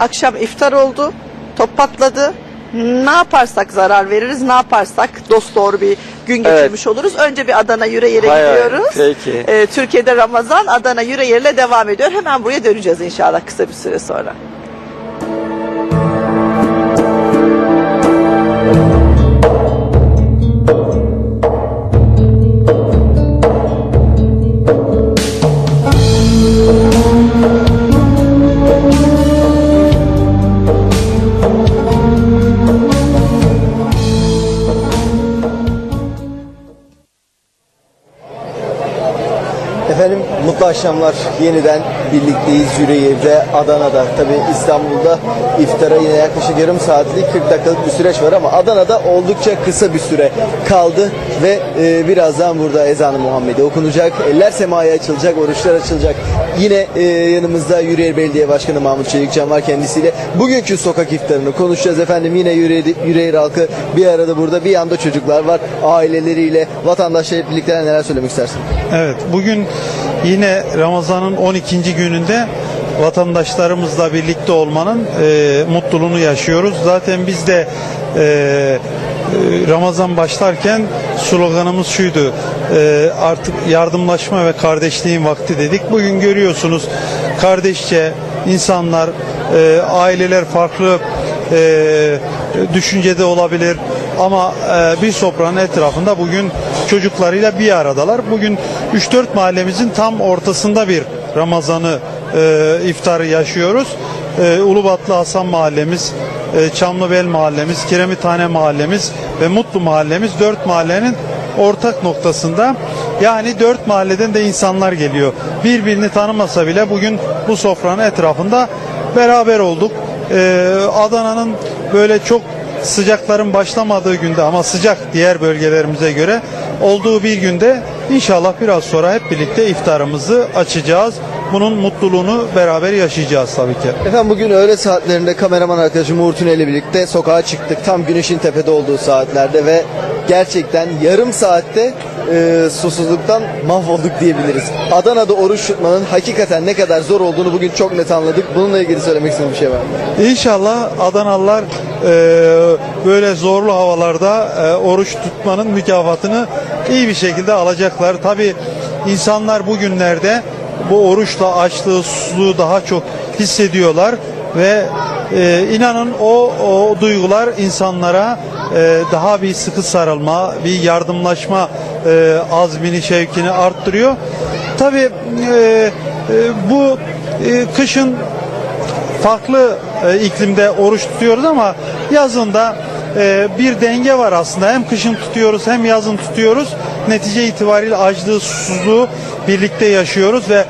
Akşam iftar oldu. Top patladı. Ne yaparsak zarar veririz, ne yaparsak dost doğru bir gün geçirmiş oluruz. Önce bir Adana Yüreğir'e Hay hay, gidiyoruz. peki. Ee, Türkiye'de Ramazan, Adana Yüreğir'le devam ediyor. Hemen buraya döneceğiz inşallah kısa bir süre sonra. Akşamlar. Yeniden birlikteyiz Yüreğir'de, Adana'da. Tabi İstanbul'da iftara yine yaklaşık yarım saatlik 40 dakikalık bir süreç var ama Adana'da oldukça kısa bir süre kaldı ve e, birazdan burada ezanı Muhammedi okunacak. Eller semaya açılacak, oruçlar açılacak. Yine e, yanımızda Yüreğir Belediye Başkanı Mahmut Çelikcan var kendisiyle. Bugünkü sokak iftarını konuşacağız efendim. Yine Yüreğir, Yüreğir halkı bir arada burada. Bir yanda çocuklar var. Aileleriyle, vatandaşlarla birlikte neler söylemek istersin? Evet, bugün yine Ramazan'ın 12. gününde vatandaşlarımızla birlikte olmanın e, mutluluğunu yaşıyoruz. Zaten biz de e, e, Ramazan başlarken sloganımız şuydu. e, artık yardımlaşma ve kardeşliğin vakti dedik. Bugün görüyorsunuz kardeşçe insanlar, e, aileler farklı e, düşüncede olabilir ama e, bir sofranın etrafında bugün çocuklarıyla bir aradalar. Bugün 3-4 mahallemizin tam ortasında bir Ramazan'ı e, iftarı yaşıyoruz. E, Ulubatlı Hasan mahallemiz, e, Çamlıbel mahallemiz, Kiremithane mahallemiz ve Mutlu mahallemiz dört mahallenin ortak noktasında yani dört mahalleden de insanlar geliyor. Birbirini tanımasa bile bugün bu sofranın etrafında beraber olduk. Ee, Adana'nın böyle çok sıcakların başlamadığı günde ama sıcak diğer bölgelerimize göre olduğu bir günde inşallah biraz sonra hep birlikte iftarımızı açacağız. Bunun mutluluğunu beraber yaşayacağız tabii ki. Efendim bugün öğle saatlerinde kameraman arkadaşım Uğur Tünel ile birlikte sokağa çıktık. Tam güneşin tepede olduğu saatlerde ve gerçekten yarım saatte e, susuzluktan mahvolduk diyebiliriz. Adana'da oruç tutmanın hakikaten ne kadar zor olduğunu bugün çok net anladık. Bununla ilgili söylemek istediğim bir şey var mı? İnşallah Adanalılar e, böyle zorlu havalarda e, oruç tutmanın mükafatını iyi bir şekilde alacaklar. Tabi insanlar bugünlerde bu oruçla açlığı, susuzluğu daha çok hissediyorlar ve e, inanın o, o duygular insanlara e, daha bir sıkı sarılma, bir yardımlaşma e, azmini, şevkini arttırıyor. Tabi e, e, bu e, kışın farklı e, iklimde oruç tutuyoruz ama yazında e, bir denge var aslında. Hem kışın tutuyoruz hem yazın tutuyoruz. Netice itibariyle açlığı, susuzluğu birlikte yaşıyoruz ve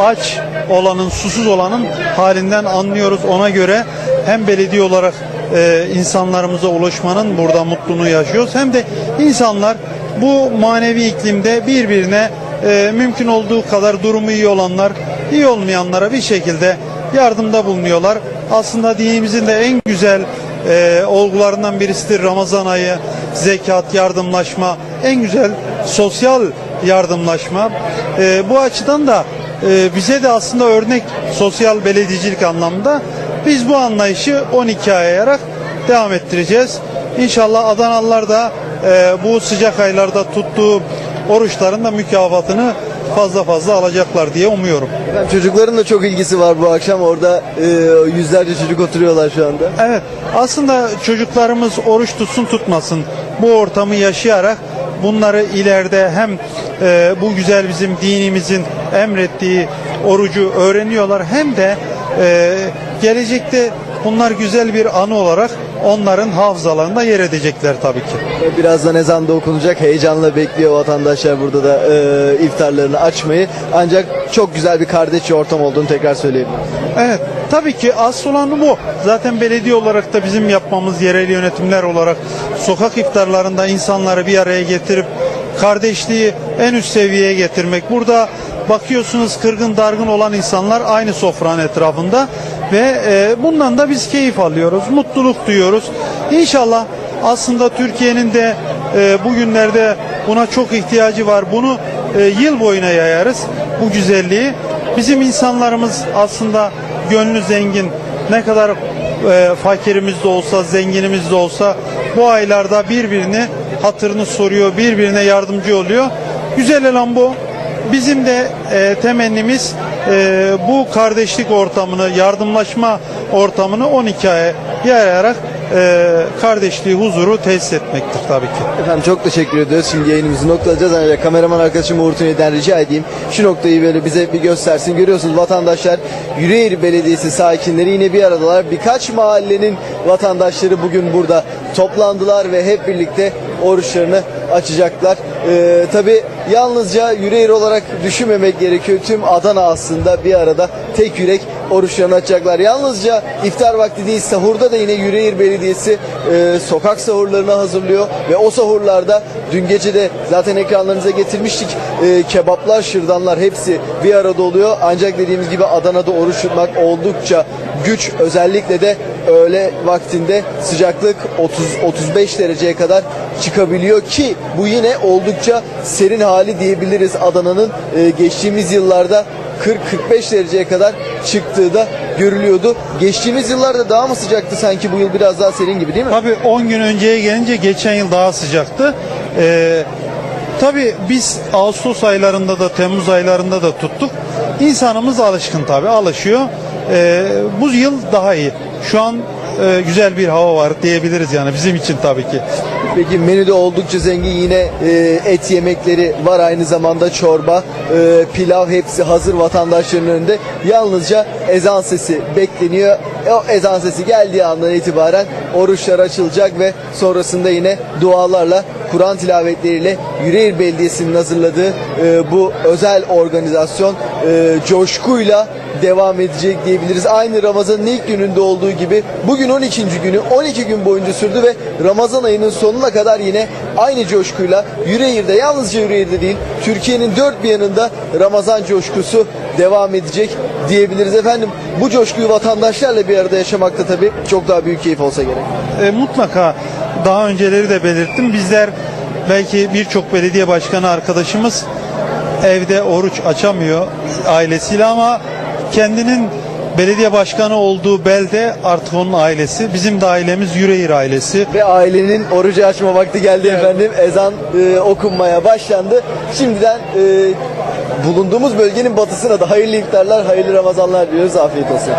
aç olanın, susuz olanın halinden anlıyoruz. Ona göre hem belediye olarak e, insanlarımıza ulaşmanın burada mutluluğunu yaşıyoruz. Hem de insanlar bu manevi iklimde birbirine e, mümkün olduğu kadar durumu iyi olanlar, iyi olmayanlara bir şekilde yardımda bulunuyorlar. Aslında dinimizin de en güzel e, olgularından birisidir Ramazan ayı, zekat, yardımlaşma, en güzel sosyal yardımlaşma. E, bu açıdan da e, bize de aslında örnek sosyal belediyecilik anlamında biz bu anlayışı 12 aya yayarak devam ettireceğiz. İnşallah Adanalılar da e, bu sıcak aylarda tuttuğu oruçların da mükafatını fazla fazla alacaklar diye umuyorum. Efendim çocukların da çok ilgisi var bu akşam. Orada e, yüzlerce çocuk oturuyorlar şu anda. Evet aslında çocuklarımız oruç tutsun tutmasın bu ortamı yaşayarak bunları ileride hem e, bu güzel bizim dinimizin emrettiği orucu öğreniyorlar hem de e, gelecekte bunlar güzel bir anı olarak onların hafızalarında yer edecekler tabii ki. Birazdan ezan da okunacak. Heyecanla bekliyor vatandaşlar burada da e, iftarlarını açmayı. Ancak çok güzel bir kardeşçe ortam olduğunu tekrar söyleyeyim. Evet tabii ki asıl olan bu. Zaten belediye olarak da bizim yapmamız yerel yönetimler olarak sokak iftarlarında insanları bir araya getirip kardeşliği en üst seviyeye getirmek. Burada bakıyorsunuz kırgın dargın olan insanlar aynı sofranın etrafında ve e, bundan da biz keyif alıyoruz, mutluluk duyuyoruz. İnşallah aslında Türkiye'nin de e, bugünlerde buna çok ihtiyacı var. Bunu e, yıl boyuna yayarız bu güzelliği. Bizim insanlarımız aslında gönlü zengin, ne kadar e, fakirimiz de olsa, zenginimiz de olsa bu aylarda birbirini hatırını soruyor, birbirine yardımcı oluyor. Güzel olan bu. Bizim de e, temennimiz e, bu kardeşlik ortamını, yardımlaşma ortamını 12 aya yayarak e, kardeşliği, huzuru tesis etmektir tabii ki. Efendim çok teşekkür ediyoruz. Şimdi yayınımızı noktalayacağız. Ancak kameraman arkadaşım Uğur Tüney'den rica edeyim. Şu noktayı böyle bize bir göstersin. Görüyorsunuz vatandaşlar Yüreğir Belediyesi sakinleri yine bir aradalar. Birkaç mahallenin vatandaşları bugün burada toplandılar ve hep birlikte oruçlarını açacaklar. Ee, Tabi yalnızca Yüreğir olarak düşünmemek gerekiyor. Tüm Adana aslında bir arada tek yürek oruçlarını açacaklar. Yalnızca iftar vakti değil sahurda da yine Yüreğir Belediyesi e, sokak sahurlarını hazırlıyor ve o sahurlarda dün gece de zaten ekranlarınıza getirmiştik. E, kebaplar, şırdanlar hepsi bir arada oluyor. Ancak dediğimiz gibi Adana'da oruç tutmak oldukça güç. Özellikle de öğle vaktinde sıcaklık 30-35 dereceye kadar çıkabiliyor ki bu yine oldukça serin hali diyebiliriz Adana'nın e, geçtiğimiz yıllarda 40-45 dereceye kadar çıktığı da görülüyordu. Geçtiğimiz yıllarda daha mı sıcaktı sanki bu yıl biraz daha serin gibi değil mi? Tabii 10 gün önceye gelince geçen yıl daha sıcaktı. Ee, tabii biz Ağustos aylarında da Temmuz aylarında da tuttuk. İnsanımız alışkın tabii alışıyor. Ee, bu yıl daha iyi. Şu an e, güzel bir hava var diyebiliriz yani bizim için tabii ki. Peki menüde oldukça zengin yine e, et yemekleri var aynı zamanda çorba, e, pilav hepsi hazır vatandaşların önünde. Yalnızca ezan sesi bekleniyor. E, O ezan sesi geldiği andan itibaren oruçlar açılacak ve sonrasında yine dualarla Kur'an tilavetleriyle Yüreğir Belediyesi'nin hazırladığı e, bu özel organizasyon e, coşkuyla devam edecek diyebiliriz. Aynı Ramazan'ın ilk gününde olduğu gibi bugün 12. günü 12 gün boyunca sürdü ve Ramazan ayının sonuna kadar yine aynı coşkuyla Yüreğir'de yalnızca Yüreğir'de değil Türkiye'nin dört bir yanında Ramazan coşkusu devam edecek diyebiliriz efendim. Bu coşkuyu vatandaşlarla bir arada yaşamakta tabii çok daha büyük keyif olsa gerek. E, mutlaka daha önceleri de belirttim. Bizler belki birçok belediye başkanı arkadaşımız evde oruç açamıyor ailesiyle ama kendinin belediye başkanı olduğu belde artık onun ailesi. Bizim de ailemiz Yüreğir ailesi. Ve ailenin orucu açma vakti geldi efendim. Ezan e, okunmaya başlandı. Şimdiden e, bulunduğumuz bölgenin batısına da hayırlı iftarlar, hayırlı Ramazanlar diliyoruz. Afiyet olsun.